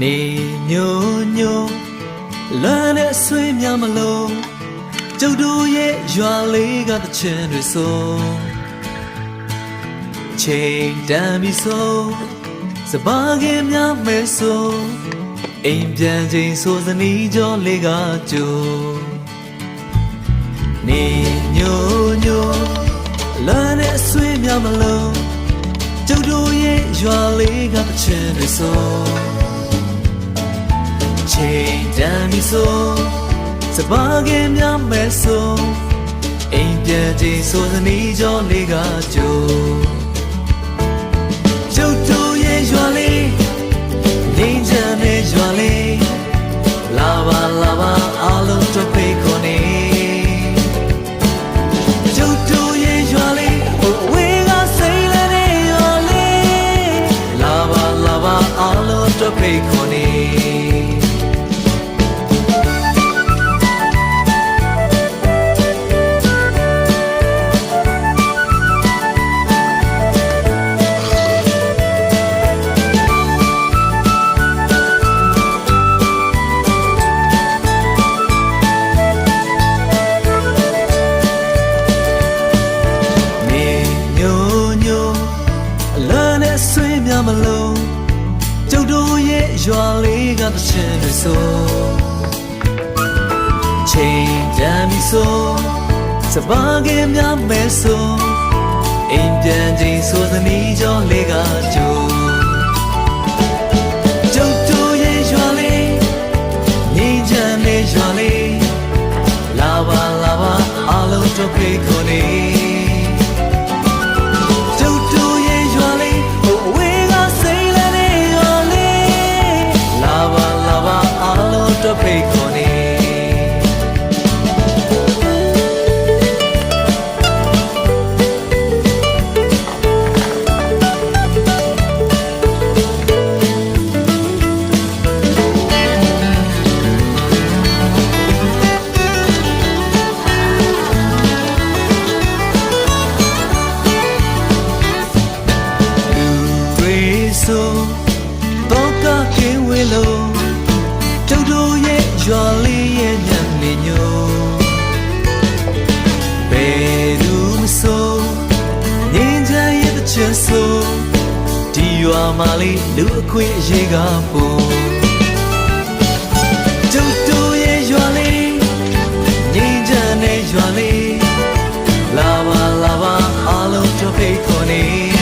နေညိုညိုလွမ်းတဲ့ဆွေးများမလို့ကျုပ်တို့ရဲ့ရွာလေးကတချင်တွေဆိုချိန်တန်ပြီဆိုစပါးကင်များမဲဆိုအိမ်ပြန်ချိန်ဆိုစနီးကြောလေးကကြိုနေညိုညိုလွမ်းတဲ့ဆွေးများမလို့ကျုပ်တို့ရဲ့ရွာလေးကတချင်တွေဆို ချိန်တန်ပြီဆိုစပါးကင်များမဲ့ဆိုအိမ်ပြန်ချိန်ဆိုစနီးကြောလေးကကြိုကျု များမလို့ကျုပ်တို့ရဲ့ရွာလေးကတချင်တွေဆိုချိန်တန်ပြီဆိုစပါးကင်များမဲဆိုအိမ်ပြန်ချိန်ဆိုသနီးကြောလေးကကြိုကျုပ်တို့ရဲ့ရွာလေးနေချမ်းတဲ့ရွာလေးလာပါလာပါအားလုံးတို့ဖိတ်ခေါ်နေ တွေလုံးကျုပ်တို့ရဲ့ရွာလေးရဲ့ညံနေညိုဘယ်သူမဆိုငင်းချင်ရဲ့တစ်ချက်ဆိုဒီရွာမှာလေးလူအခွင့်အရေးကပေါ်ကျုပ်တို့ရဲ့ရွာလေးငင်းချင်တဲ့ရွာလေးလာပါလာပါအားလုံးတို့ဖိတ်ခေါ်နေ